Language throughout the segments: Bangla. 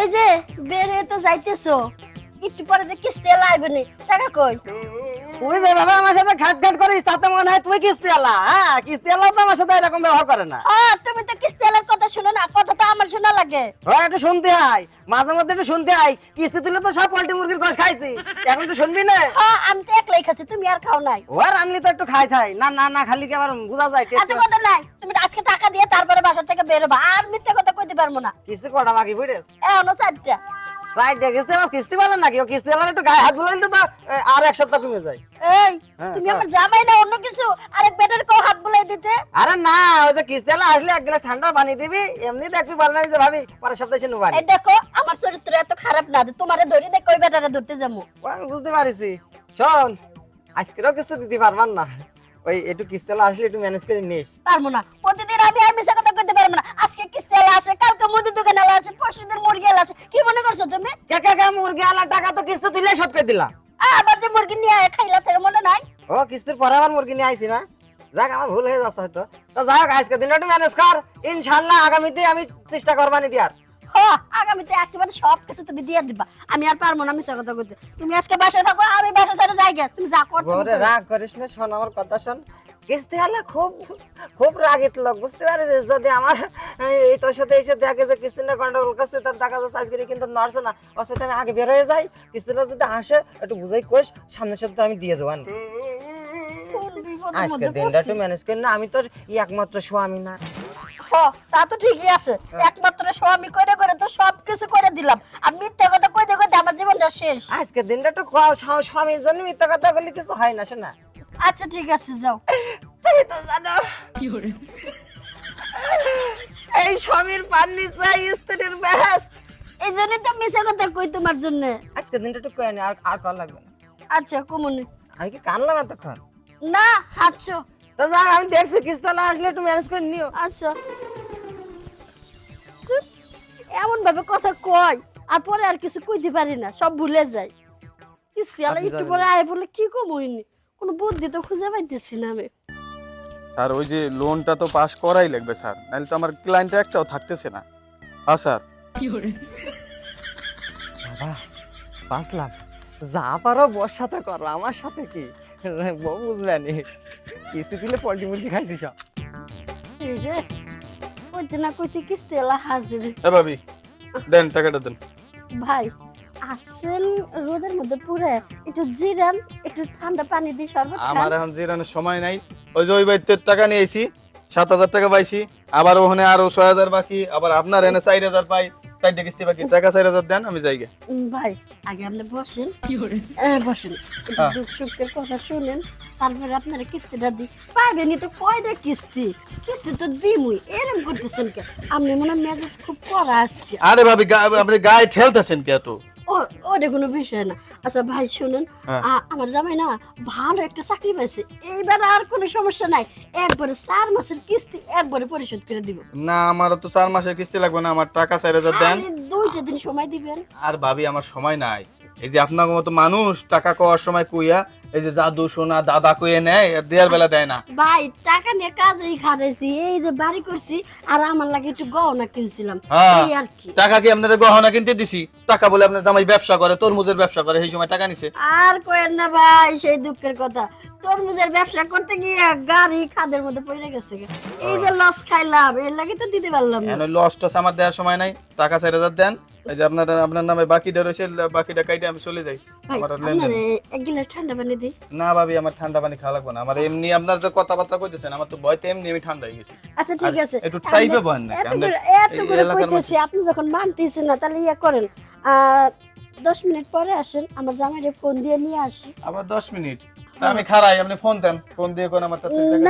এই যে বের হয়ে তো যাইতেছো। একটু পরে যে কিস্তি লাইবে নি। টাকা কই? তুই যে বাবা আমার সাথে খাট করিস তাতে মনে হয় তুই কিস্তি আলা হ্যাঁ? কিস্তি আলা তো আমার সাথে এরকম ব্যবহার করে না। হ্যাঁ তুমি তো কিস্তি আলার কথা শুনো না কথা তো আমার শোনা লাগে। ও একটু শুনতে আয়। মাঝে মধ্যে একটু শুনতে আয়। কিস্তি তুলে তো সব পোল্ট্রি মুরগির গোশ খাইছি। এখন তো শুনবি না? হ্যাঁ আমি তো একলাই খাচ্ছি তুমি আর খাও নাই। ও আর আনলি তো একটু খাই খাই না না না খালি কি আবার বোঝা যায় এত কথা নাই। তুমি আজকে টাকা দিয়ে তারপরে বাসা থেকে বেরোবা আর মিথ্যে কথা কইতে পারব না। কিস্তি কটা বাকি বুঝেছ? এখনও চারটা। সাইডে কিস্তি আমার কিস্তি বলেন নাকি? ও কিস্তি আলার একটু গায়ে হাত বুলাইলে তো আর এক সপ্তাহ কমে যায়। এই হ্যাঁ, তুমি। আমার জামাই না অন্য কিছু? আরেক বেটার কেউ হাত বুলাই দিতে? আরে না ওই যে কিস্তি আলা আসলে এক গ্লাস ঠান্ডা পানি দিবি এমনি দেখবি ভালো না যে ভাবি পরের সপ্তাহে সে নুবানি। এই দেখো আমার চরিত্র এত খারাপ না তোমারে ধরি দেখো ওই বেটারে ধরতে আমি বুঝতে পারিছি। শোন আজকেরও কিস্তি দিতে পারবার না। ওই একটু কিস্তি আলা আসলে একটু ম্যানেজ করে নিস। পারব না। প্রতিদিন আমি আর মিশা কথা কইতে পারব না। আজকে কিস্তি আলা আসে কালকে মুদি দোকান আসে পরশু মুরগি আসে। কি মনে করছ তুমি? কে কে কে মুরগি আলা টাকা তো কিস্তি দিলে শোধ করে দিলাম আ, আবার যে মুরগি নিয়ে আয় খাইলা তোর মনে নাই? ও কিস্তির পরে আবার মুরগি নিয়ে আইছি না। যাক আমার ভুল হয়ে যাচ্ছে হয়তো। তো যাই হোক আজকে দিনটা একটু ম্যানেজ কর। ইনশাল্লাহ আগামীতে আমি চেষ্টা করবানি দিয়ার। আগামীতে একেবারে সব কিছু তুমি দিয়ে দিবা। আমি আর পারব না মিশা কথা কইতে তুমি আজকে বাসায় থাকো আমি বাসা ছেড়ে যাই গে তুমি যা করতে ঘরে রাগ করিস না শোন আমার কথা শোন। কিস্তি আলা খুব খুব রাগিত লোক বুঝতে পারিস? যদি আমার এই তোর সাথে এসে দেখে যে কিস্তিটা কন্ট্রোল করছে তার টাকা তো আজকে কিন্তু নড়ছে না। ওর সাথে আমি আগে বের হয়ে যাই কিস্তিটা যদি আসে একটু বুঝাই কোষ সামনের সপ্তাহে আমি দিয়ে দেবো আজকে দিনটা। একটু ম্যানেজ করি না আমি তোর একমাত্র স্বামী না। তা তো ঠিকই আছে। একমাত্র স্বামী করে করে তো সব কিছু করে দিলাম। আর মিথ্যা কথা কইতে কইতে আমার জীবনটা শেষ। আজকে দিনটা ক- স্বা- স্বামীর জন্য মিথ্যা কথা বললে কিছু হয় না শোনা। আচ্ছা ঠিক আছে যাও। তুমি তো জানো। এই স্বামীর পান নিচে স্ত্রীর বেহেস্ত এই জন্যই তো মিশা কথা কই তোমার জন্য। আজকে দিনটা একটু কয়ে আর আর কল লাগবে না। আচ্ছা কমনে। আমি কি কানলাম এতক্ষণ? না হাঁটছো। তো আমি দেখছি কিস্তালা আসলে একটু ম্যানেজ করে নিও। আচ্ছা। এমন ভাবে কথা কয় আর পরে আর কিছু কইতে পারি না সব ভুলে যাই। কিস্তি আলা একটু পরে আয় বলে কি কম হইনি? কোনো বুদ্ধি তো খুঁজে পাইতেছি না আমি। স্যার ওই যে লোনটা তো পাস করাই লাগবে স্যার। নাহলে তো আমার ক্লায়েন্টটা একটাও থাকতেছে না। হ্যাঁ স্যার। বাবা বাঁচলাম। যা পারো বর সাথে করো আমার সাথে কি? বউ বুঝবে নি কিস্তি দিলে পোল্ট্রি মুরগি খাইছি সব। কইতে না কইতে কিস্তি আলা হাজির। এ ভাবি দেন টাকাটা দেন। ভাই আসেন রোদের মধ্যে পুরে একটু জিরান একটু ঠান্ডা পানি দিয়ে শরবত আমার খান এখন জিরানের সময় নাই। ওই যে ওই বাড়িতে টাকা নিয়েছি সাত হাজার টাকা পাইছি আবার ওখানে আরও ছয় হাজার বাকি আবার আপনার এনে চার হাজার পাই। চারটে কিস্তি বাকি। টাকা চার হাজার দেন আমি যাই ভাই আগে আপনি বসেন। হ্যাঁ, বসেন। হ্যাঁ। দুঃখ সুখের কথা শুনেন তারপরে আপনারা কিস্তিটা দিই পাইবেনই তো কয়টা কিস্তি? কিস্তি তো দিমুই এরম করতেছেন কে? আপনি মনে মেজাজ খুব করা আজকে। আরে ভাবি আপনি গায়ে ঠেলতেছেন কে ও ওটা কোনো বিষয় না। আচ্ছা ভাই শুনুন হ্যাঁ। আমার জামাই না ভালো একটা চাকরি পাইছে। এইবার আর কোনো সমস্যা নাই। একবারে চার মাসের কিস্তি একবারে পরিশোধ করে দিব। না আমার তো চার মাসের কিস্তি লাগবে না আমার টাকা চার হাজার দেন। দুইটা দিন সময় দিবেন। আর ভাবি আমার সময় নাই। এই যে আপনার মতো মানুষ টাকা কওয়ার সময় কুইয়া এই যে জাদু সোনা দাদা কইয়ে নেয় আর দেওয়ার বেলা দেয় না। ভাই টাকা নিয়ে কাজেই খাটাইছি এই যে বাড়ি করছি আর আমার লাগে একটু গহনা কিনছিলাম। হ্যাঁ। এই আর কি। টাকা কি আপনাদের গহনা কিনতে দিছি? টাকা বলে আপনার জামাই ব্যবসা করে তরমুজের ব্যবসা করে সেই সময় টাকা নিছে। আর কোয়েন না ভাই সেই দুঃখের কথা। তরমুজের ব্যবসা করতে গিয়ে গাড়ি খাদের মধ্যে পড়ে গেছে এই যে লস খাইলাম এর লাগে তো দিতে পারলাম না। এখন লস টস আমার দেওয়ার সময় নাই টাকা চার হাজার দেন। এই যে আপনার আপনার নামে বাকিটা রয়েছে বাকিটা কাইটে আমি চলে যাই। আমার লেনদেন এক গিলাস ঠান্ডা পানি দিই। না ভাবি আমার ঠান্ডা পানি খাওয়া লাগবে না। আমার এমনি আপনার যে কথাবার্তা কইতেছেন আমার তো ভয়তে এমনি আমি ঠান্ডা হয়ে গেছি। আচ্ছা ঠিক আছে। একটু চাইবে বলেন না, এত করে এত করে কইতেছি আপনি যখন মানতেছেন না তাহলে ইয়া করেন। আহ, দশ মিনিট পরে আসেন আমার জামাইরে ফোন দিয়ে নিয়ে আসি আবার দশ মিনিট? আমি খারাই আপনি ফোন দেন। ফোন দিয়ে কোন আমার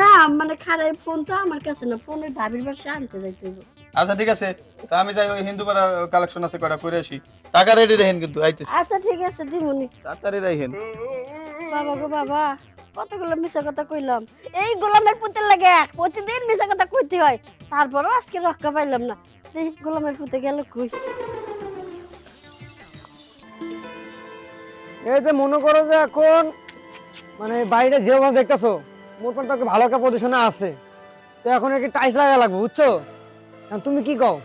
না মানে খারাই ফোন তো আমার কাছে না ফোন ওই ভাবির বাসায় আনতে যাইতে হবে আচ্ছা ঠিক আছে। তা আমি যাই ওই হিন্দুপাড়া কালেকশন আছে কটা করে আসি। টাকা রেডি রাখেন কিন্তু আইতেছি। আচ্ছা ঠিক আছে দিমুনি। তাড়াতাড়ি রাখেন। বাবা গো বাবা কতগুলো মিশা কথা কইলাম। এই গোলামের পুতে লাগে প্রতিদিন মিশা কথা কইতে হয়। তারপরও আজকে রক্ষা পাইলাম না। এই গোলামের পুতে গেল কই? এই যে মনে করো যে এখন মানে বাইরে যেভাবে দেখতেছো মোটামুটি একটা ভালো একটা পজিশনে আছে। তো এখন একটু টাইস লাগা লাগবে বুঝছ? তুমি কি কও?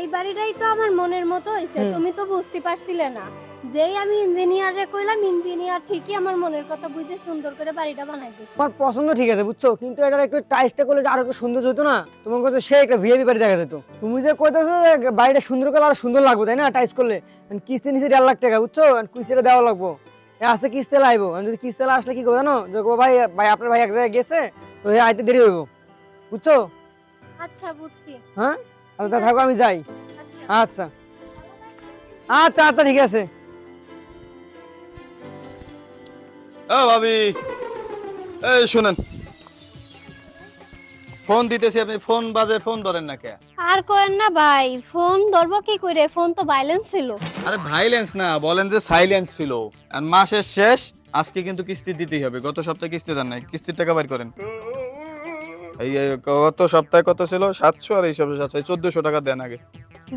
এই বাড়িটাই তো আমার মনের মতো হুম। তুমি তো বুঝতে পারছিলে না। যেই আমি ইঞ্জিনিয়ারে কইলাম ইঞ্জিনিয়ার ঠিকই আমার মনের কথা বুঝে সুন্দর করে বাড়িটা বানাই দিছে। তোমার পছন্দ ঠিক আছে বুঝছ? কিন্তু এটা একটু টাইসটা করলে আরও একটু সুন্দর হতো না? তোমার কাছে সে একটা ভিআইপি বাড়ি দেখা যেত। তুমি যে কইতেছো যে বাড়িটা সুন্দর করলে আর সুন্দর লাগবে তাই না? টাইস করলে। কিস্তি নিচে দেড় লাখ টাকা বুঝছ? কিস্তিটা দেওয়া লাগবো। আসতে কিস্তি লাইবো আমি যদি কিস্তি আসলে কি করব জানো? যে ভাই ভাই আপনার ভাই এক জায়গায় গেছে তো আইতে দেরি হইব। বুঝছ? আচ্ছা বুঝছি। হ্যাঁ? আমি তা থাকো আমি যাই। আচ্ছা। আচ্ছা। আচ্ছা ঠিক আছে। ও ভাবি। এই শুনেন। ফোন দিতেছি আপনি ফোন বাজে ফোন ধরেন না কে? আর কোয়েন না ভাই ফোন ধরবো কি করে ফোন তো বাইলেন্স ছিল। আরে ভাইলেন্স না বলেন যে সাইলেন্স ছিল। আর মাসের শেষ আজকে কিন্তু কিস্তি দিতেই হবে। গত সপ্তাহে কিস্তি দেন নাই কিস্তির টাকা বের করেন। এই গত সপ্তাহে কত ছিল? সাতশো আর এই সপ্তাহে সাতশো চোদ্দশো টাকা দেন আগে।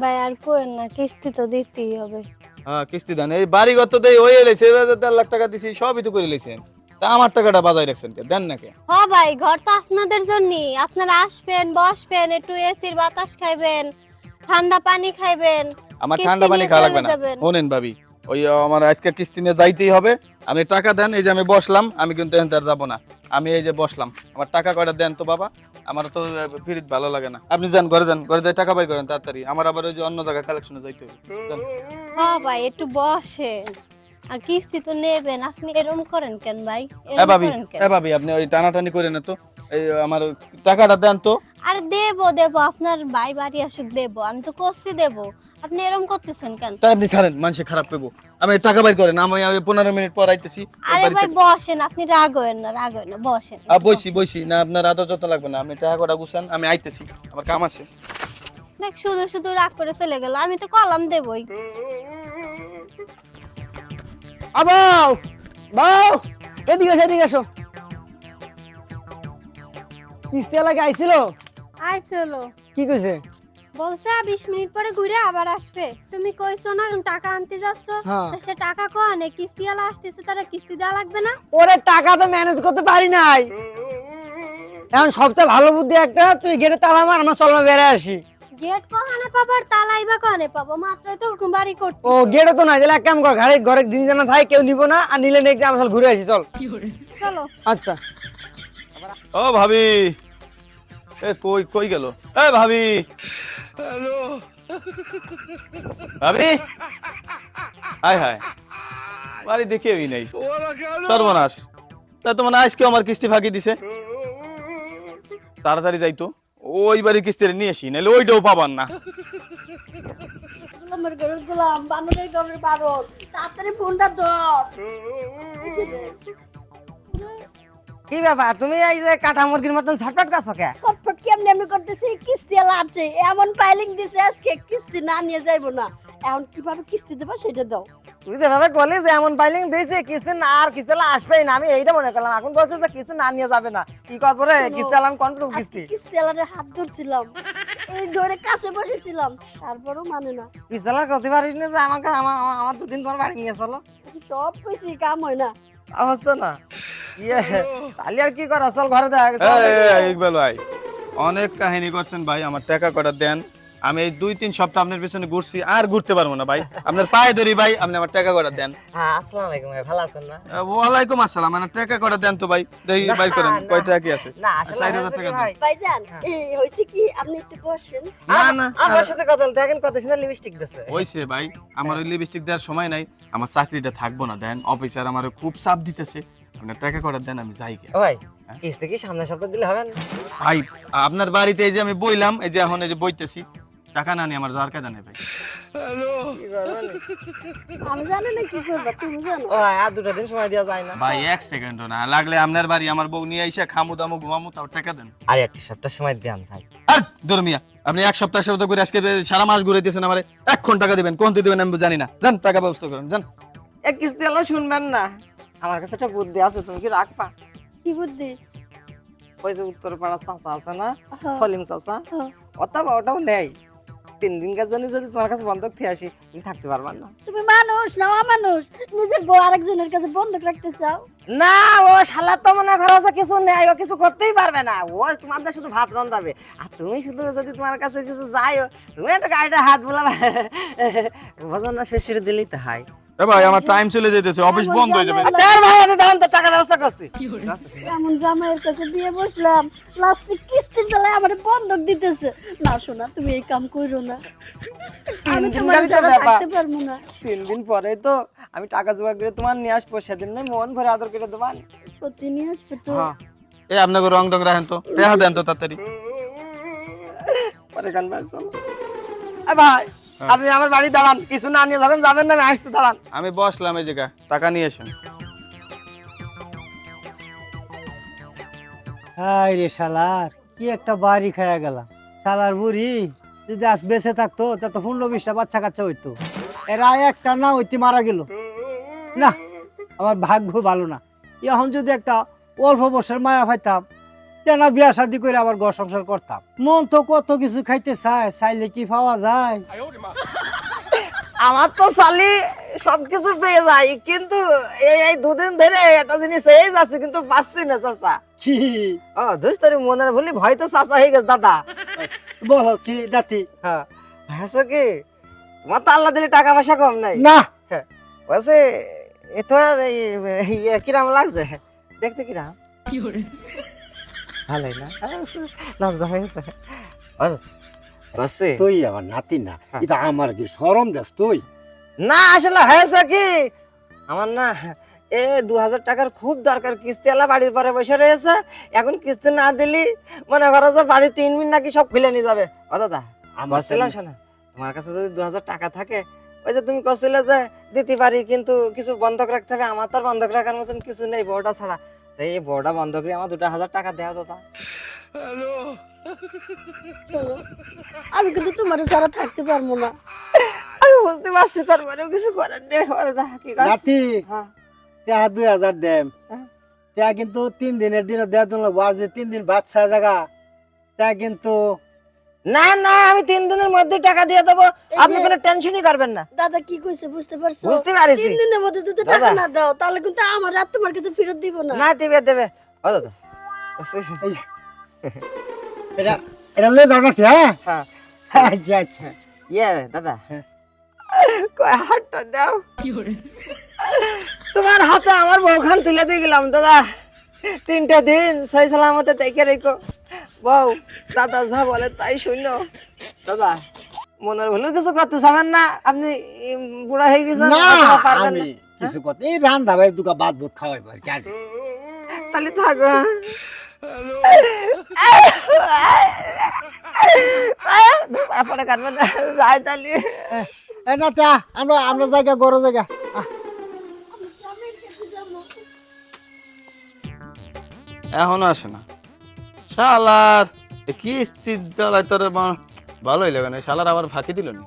ভাই আর কোয়েন না কিস্তি তো দিতেই হবে। হ্যাঁ কিস্তি দেন। এই বাড়ি গত দেই হয়ে এলেছে এবার দেড় লাখ টাকা দিছি সবই তো করে লেছেন। তা আমার টাকাটা বাজায় রাখছেন কে? দেন না কে? হ ভাই ঘর তো আপনাদের জন্যই। আপনারা আসবেন বসবেন একটু এসির বাতাস খাইবেন ঠান্ডা পানি খাইবেন আমার ঠান্ডা পানি খাওয়া লাগবে না। শোনেন ভাবি ওই আমার আজকে কিস্তি নিয়ে যাইতেই হবে। আপনি টাকা দেন এই যে আমি বসলাম আমি কিন্তু আর যাব না। আমি এই যে বসলাম আমার টাকা কয়টা দেন তো বাবা? আমার তো ফিরিত ভালো লাগে না। আপনি যান ঘরে যান ঘরে যাই টাকা বাই করেন তাড়াতাড়ি। আমার আবার ওই যে অন্য জায়গায় কালেকশনে যাইতে হবে। ভাই একটু আর কিস্তি তো নেবেন আপনি এরম করেন কেন ভাই? এ ভাবি এ ভাবি আপনি ওই টানাটানি করেন না তো। এই আমার টাকাটা দেন তো। আর দেবো দেবো আপনার ভাই বাড়ি আসুক দেবো। আমি তো করছি দেবো। আপনি এরম করতেছেন কেন? তাই আপনি ছাড়েন মানুষে খারাপ পেবো। আমি টাকা বাই করেন আমি আমি পনেরো মিনিট পর আইতেছি আরে ভাই বসেন আপনি রাগ হয়েন না রাগ হয়েন না বসেন। আ, বইছি বইছি না আপনার আদর যত লাগবে না। আমি টাকা কটা গুছান আমি আইতেছি আমার কাম আছে। দেখ শুধু শুধু রাগ করে চলে গেল আমি তো কলাম দেবই। আবাও বাও এদিকে এসো এদিকে এসো। কিস্তি এলাকা আইছিল? আই চলো কি কইছে? বলছে বিশ মিনিট পরে ঘুরে আবার আসবে। তুমি কইছো না টাকা আনতে যাচ্ছ? হ্যাঁ। সে টাকা কনে কিস্তি আলা আসতেছে তারা কিস্তি দেওয়া লাগবে না? ওরে টাকা তো ম্যানেজ করতে পারি নাই। এখন সবচেয়ে ভালো বুদ্ধি একটা তুই গেটে তালা মার আমরা চলনা বেড়ে আসি। গেট কহানে পাবার তালাই বা কনে পাবো? মাত্র তো বাড়ি করতে। ও গেটে তো নাই তাহলে এক কাম কর ঘরে ঘরে জিনিস জানা থাকে কেউ নিব না আর নিলে নেক্সট আমরা ঘুরে আসি চল। চলো। আচ্ছা। ও ভাবি। এ কই কই গেল? এ ভাবি। ভাবি? হাই হাই বাড়িতে কেউই নেই। সর্বনাশ। তা তোমার আজকে আমার কিস্তি ফাঁকি দিছে। তাড়াতাড়ি যাইতো ওই বাড়ি কিস্তি নিয়ে আসি নাহলে ওইটাও পাবান না। গোলাম বানরের বানর। তাড়াতাড়ি ফোনটা ধর। কি ব্যাপার? তুমি এই যে কাটা মুরগির মতন ছটফট কাছো কে? ছটফট কেমনি এমনি করতেছি? কিস্তি আছে। এমন ফাইলিং দিছে আজকে কিস্তি না নিয়ে যাইবো না। এখন কীভাবে কিস্তি দেবো সেটা দাও। তুই যেভাবে করলি যে এমন ফাইলিং দিয়েছে কিস্তি না আর কিস্তি আসবেই না। আমি এইটা মনে করলাম। এখন বলছে যে কিস্তি না নিয়ে যাবে না। কি কর পরে? শোনো, কিস্তি আলাম কন্ট্রোল কিস্তি। কিস্তি এলারে হাত ধরছিলাম। এই ধরে কাছে বসেছিলাম। তারপরও মানে না। কিস্তি আলার করতে পারিস না যে আমাকে আমার আমার- আমার দুদিন পর বাড়ি নিয়ে চলো। সব কইছি কাম হয় না। অবশ্য না। ইয়ে আর কি কর? ঘরে ভাই অনেক কাহিনী করছেন ভাই আমার টাকা কটা দেন। আমি এই দুই তিন সপ্তাহ আপনার পিছনে ঘুরছি আর ঘুরতে পারব না ভাই। আপনার পায়ে ধরি ভাই আপনি আমার টাকা কটা দেন? হ্যাঁ আসসালামু আলাইকুম ভাই, ভালো আছেন না? ওয়ালাইকুম আসসালাম মানে টাকা কটা দেন তো ভাই? দেখি ভাই করেন কয় টাকা কি আছে? না আসলে টাকা ভাই? ভাইজান হ্যাঁ। এই হয়েছে কি? আপনি একটু বসেন। না না আমার সাথে কথা বলতে এখন কত সুন্দর লিপস্টিক দিছে হইছে ভাই আমার ওই লিপস্টিক দেওয়ার সময় নাই আমার চাকরিটা থাকব না দেন অফিসার আমার খুব চাপ দিতেছে আপনার টাকা কটা দেন আমি যাই গে। ভাই হ্যাঁ? কিস্তি কি সামনের সপ্তাহ দিলে হবে না? ভাই আপনার বাড়িতে এই যে আমি বইলাম এই যে এখন এই যে বইতেছি টাকা না নিয়ে আমার যাওয়ার কাজা নেই ভাই। কি আমি জানি না কি করবা তুমি জানো। ও আর দুটো দিন সময় দেওয়া যায় না। ভাই এক সেকেন্ডও না। লাগলে আপনার বাড়ি আমার বউ নিয়ে এসে খামু দামু ঘুমামু তাও টাকা দেন। আর একটা সপ্তাহ সময় দেন ভাই। আর ধর্মিয়া আপনি এক সপ্তাহ এক সপ্তাহ করে আজকে সারা মাস ঘুরে দিয়েছেন আমার। এখন টাকা দিবেন কোন দিবেন আমি জানি না। জান টাকা ব্যবস্থা করেন জান এক কিস্তি হলো শুনবেন না। আমার কাছে একটা বুদ্ধি আছে তুমি কি রাখবা? কি বুদ্ধি? ওই যে উত্তর পাড়ার চাচা আছে না হ্যাঁ। সলিম চাচা হ্যাঁ। অথবা ওটাও নেই। তিন দিনকার জন্য যদি তোমার কাছে বন্ধক থেকে আসি তুমি থাকতে পারবা না। তুমি মানুষ না মানুষ নিজের বউ আরেকজনের কাছে বন্ধক রাখতে চাও? না ও শালা তো মনে করো যে কিছু নেই ও কিছু করতেই পারবে না। ও তোমাদের শুধু ভাত রন্ধাবে। আর তুমি শুধু যদি তোমার কাছে কিছু যাইও তুমি একটা গাড়িটা হাত বোলাবে। ভজন না শেষ দিলেই তো হয়। এ ভাই আমার টাইম চলে যেতেছে অফিস বন্ধ হয়ে যাবে। ভাই আমি তখন তো টাকার ব্যবস্থা করছি। এমন জামাইয়ের কাছে দিয়ে বসলাম লাস্টে কিস্তির জ্বালায় আমার বন্ধক দিতেছে। না শোনা তুমি এই কাম করো না। আমি তিন তোমার ছাড়া থাকতে পারব না। তিন দিন পরে তো আমি টাকা জোগাড় করে তোমার নিয়ে আসব সেদিন নয় মন ভরে আদর করে দেবান সত্যি নিয়ে আসবে তো। হ্যাঁ। এই আপনাকে রং টং রাখেন তো। টেহা দেন তো তাড়াতাড়ি। পরে কান ভাই ভাই আপনি আমার বাড়ি দাঁড়ান কিছু না নিয়ে যখন যাবেন না আমি আসতে দাঁড়ান। আমি বসলাম এই জায়গা টাকা নিয়ে আসেন হাই রে শালার কি একটা বাড়ি খায়া গেলাম। শালার বুড়ি যদি আজ বেঁচে থাকতো তা তো পনেরো বিশটা বাচ্চা কাচ্চা হইতো। এরা একটা না হইতে মারা গেল। না আমার ভাগ্য ভালো না। এখন যদি একটা অল্প বছর মায়া পাইতাম তেনা বিয়া শাদি করে আবার ঘর সংসার করতাম। মন তো কত কিছু খাইতে চায় চাইলে কি পাওয়া যায়? আমার তো সালি সবকিছু পেয়ে যাই কিন্তু এই এই দুদিন ধরে একটা জিনিস এই যাচ্ছে কিন্তু পাচ্ছি না চাচা। কি? ও ধুস তোর মনের ভুলি ভয় তো চাচা হয়ে গেছে দাদা। বলো কি নাতি হ্যাঁ। হ্যাঁ কি? তোমার তো আল্লাহ দিলে টাকা পয়সা কম নাই। না। বলছে এ এই ইয়ে কিরাম লাগছে? দেখতে কিরাম? ভালোই না? লজ্জা হয়েছে। তুই আমার নাতি না হ্যাঁ। এটা আমার কি সরম দেশ তুই? না আসলে হয়েছে কি? আমার না এ দু হাজার টাকার খুব দরকার কিস্তি এলা বাড়ির পরে বসে রয়েছে। এখন কিস্তি না দিলি মনে করো যে বাড়ি তিন মিনিট নাকি সব খুলে নিয়ে যাবে। ও দাদা আমার শোনা তোমার কাছে যদি দু হাজার টাকা থাকে ওই যে তুমি কছিলে যে দিতে পারি কিন্তু কিছু বন্ধক রাখতে হবে আমার তো বন্ধক রাখার মতন কিছু নেই বউটা ছাড়া। এই বড়টা বন্ধ করে আমার দুটো হাজার টাকা দেওয়া দাদা। তা আমি কিন্তু তোমার ছাড়া থাকতে পারব না। আমি বলতে পারছি তারপরেও কিছু করার নেই দাদা কি নাতি হ্যাঁ। টাকা দুই হাজার দেম। হ্যাঁ। তা কিন্তু তিন দিনের দিনে দেওয়া তুমি আর যে তিন দিন বাচ্চা জায়গা। তা কিন্তু না না আমি তিন দিনের মধ্যে টাকা দিয়ে দেবো। আপনি কোনো টেনশনই করবেন না। দাদা কি কইছে বুঝতে পারছ? বুঝতে পারিছি। তিন দিনের মধ্যে যদি। টাকা না দাও তাহলে কিন্তু আমার রাত তোমার কাছে ফেরত দিব না। না দেবে দেবে। ও দাদা। এটা এটা লয়ে যাও নাতি হ্যাঁ? হ্যাঁ। আচ্ছা আচ্ছা। ইয়ে দাদা। কয় হাতটা দাও। তোমার হাতে আমার বউখান তুলে দিয়ে গেলাম দাদা। তিনটা দিন সই সালামতে দেখে রেখো। বউ দাদা যা বলে তাই শূন্য। দাদা মনের ভুলে কিছু করতে চাবেন না? আপনি বুড়া হয়ে গেছেন না পারবেন না। কিছু করতে এই রান্না ভাই দুকা বাদ বোধ খাওয়াই পারি কে দিছে? তাহলে থাকো পরে কাটবেন যাই তাহলে। এ নাতি আ, আমরা আমরা জায়গা গরো জায়গা। এখনও আসে না। শালার এ কি স্থির জ্বালায় তোর ভালোই লাগে না শালার আবার ফাঁকি দিল নি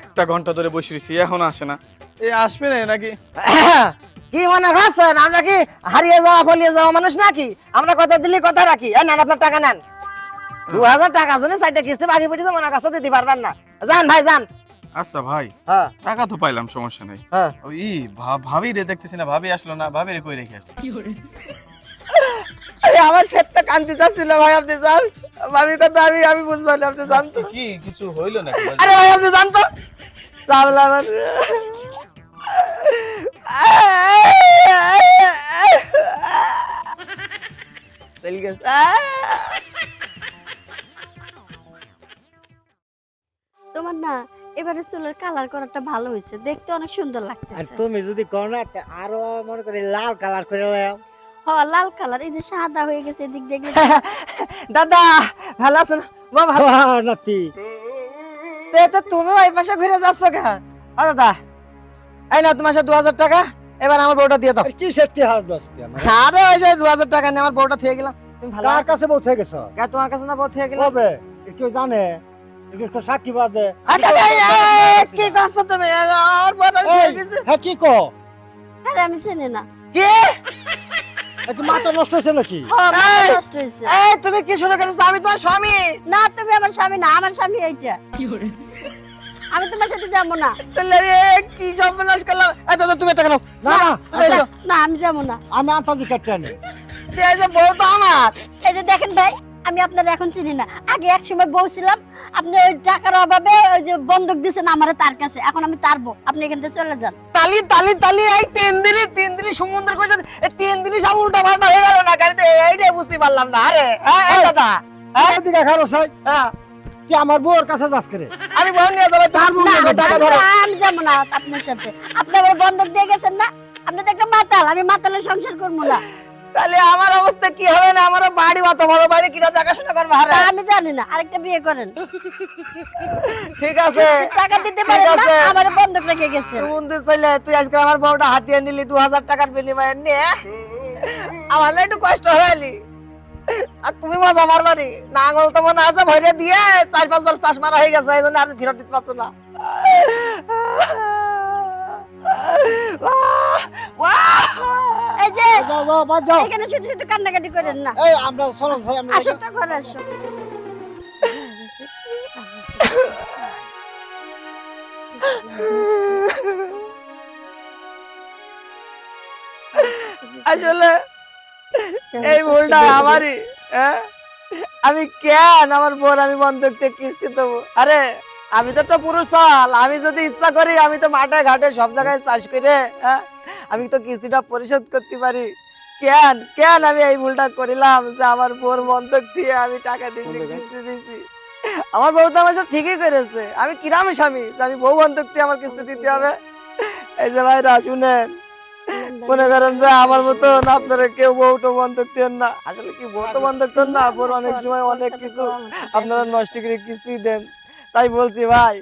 একটা ঘণ্টা ধরে বসে রয়েছি এখনও আসে না। এ আসবে না নাকি? কি মনে করছেন? আমরা কি হারিয়ে যাওয়া ফলিয়ে যাওয়া মানুষ নাকি? আমরা কথা দিলে কথা রাখি। এই নেন আপনার টাকা নেন। দু হাজার টাকা জন্য সাইডে কিস্তি বাকি পড়েছে মনে কাছে দিতে পারবেন না। যান ভাই যান। আচ্ছা ভাই হ্যাঁ। টাকা তো পাইলাম সমস্যা নাই। হ্যাঁ। ওই ই, ভাবি রে দেখতেছি না ভাবি আসলো না ভাবি রে কই রেখে আসলো? এই আমার পেটটা কান্তি যাচ্ছিল ভাই আপনি যান। কথা আমি আমি বুঝব না আপনি জান তো। কি কিছু হইল নাকি? আরে ভাই আপনি জান তো। চাবলা আমার চলে গেছে। তোমার না এবারে চুলের কালার করাটা ভালো হয়েছে। দেখতে অনেক সুন্দর আর তুমি যদি কও না আরও মনে করি লাল কালার করে লাও। হ লাল কালার এই যে সাদা হয়ে গেছে এদিক দেখলে দাদা ভালো আছেন? মা ভালো। নাতি। তে তো তুমি ওই পাশে ঘুরে যাচ্ছ কেন? ও দাদা এই না তোমার সাথে দু হাজার টাকা এবার আমার বউটা দিয়ে দাও। কি সেটি হাত আমার আরে ওই যে দু হাজার টাকা নিয়ে আমার বউটা থেকে গেলাম। তুমি ভালো কার কাছে বউ থেকে গেছ? কে তোমার কাছে না বউ থেকে গেলাম। কবে? কেউ জানে। সাক্ষী বাদে। কি করছ তুমি? আমার বউটা থেকে গেছে। হ্যাঁ কি কো আরে আমি চিনি না। কি? মাথা নষ্ট হয়েছে নাকি? হ্যাঁ, এই! নষ্ট হয়েছে। এই তুমি কি শুরু করেছ? আমি তোমার স্বামী। না তুমি আমার স্বামী না আমার স্বামী এইটা। আমি তোমার সাথে যাব না। তাহলে কি সর্বনাশ করলাম? এই দাদা তুমি টাকা নাও না না আমি যাব না। আমি আন্তাজি কাটতে আনি এই যে বউ তো আমার। এই যে দেখেন ভাই আমি আপনার এখন চিনি না। আগে এক সময় বউ ছিলাম আপনি ওই টাকার অভাবে ওই যে বন্ধক দিয়েছেন আমার তার কাছে। এখন আমি তার বউ। আপনি এখান থেকে চলে যান। তালি তালি তালি এই তিন দিনই তিন দিনই সমুদ্র কইছে এই তিন দিনই সব উল্টা পাল্টা হয়ে গেল না গাড়িতে এইটাই বুঝতে পারলাম না। আরে হ্যাঁ দাদা হ্যাঁ। দিকে খারো সাই। হ্যাঁ। কি আমার বউর কাছে যাস করে আমি বউ নিয়ে যাব তার বউ নিয়ে টাকা ধরো। আমি যাব না আপনার সাথে। আপনি আমার বন্ধক দিয়ে গেছেন না? আপনি তো একটা মাতাল আমি মাতালের সংসার করব না। তাহলে আমার অবস্থা কি হবে না? আমার বাড়ি অত বড় বাড়ি কিনা দেখাশোনা করব আমি জানি না আরেকটা বিয়ে করেন। ঠিক আছে। টাকা দিতে পারেন না আমার বন্ধক রেখে গেছে। বন্ধু চলে তুই আজকে আমার বউটা হাতিয়ে নিলি দু হাজার টাকার বিনিময়ে নিয়ে আমার একটু কষ্ট হয়নি আর তুমি মজা মারবানি নাঙ্গল তো মনে আছে ভরে দিয়ে চার পাঁচ বার চাষ মারা হয়ে গেছে এই জন্য আর ফেরত দিতে পারছ না এই যে যাও যাও বাদ যাও। এখানে শুধু শুধু কান্নাকাটি করেন না। এই আমরা চলো ভাই আমরা আসো তো ঘরে আসো। আসলে এই ভুলটা আমারই হ্যাঁ? আমি কেন আমার বোন আমি বন্ধক থেকে কিস্তি দেবো? আরে আমি তো একটা পুরুষ চাল। আমি যদি ইচ্ছা করি আমি তো মাঠে ঘাটে সব জায়গায় চাষ করে হ্যাঁ? আমি তো কিস্তিটা পরিশোধ করতে পারি। কেন কেন আমি এই ভুলটা করিলাম যে আমার বোন বন্ধক দিয়ে আমি টাকা দিচ্ছি কিস্তি দিছি? আমার বউ তো আমার সাথে ঠিকই করেছে। আমি কিরাম স্বামী যে আমি বউ বন্ধক দিয়ে আমার কিস্তি দিতে হবে। এই যে ভাইরা শুনেন। মনে করেন যে আমার মতন আপনারা কেউ বউটো বন্ধক দেন না। আসলে কি বউ তো বন্ধক দেন না? বড় অনেক সময় অনেক কিছু আপনারা নষ্ট করে কিস্তি দেন। তাই বলছি ভাই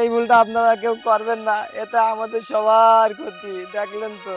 এই ভুলটা আপনারা কেউ করবেন না। এটা আমাদের সবার ক্ষতি দেখলেন তো।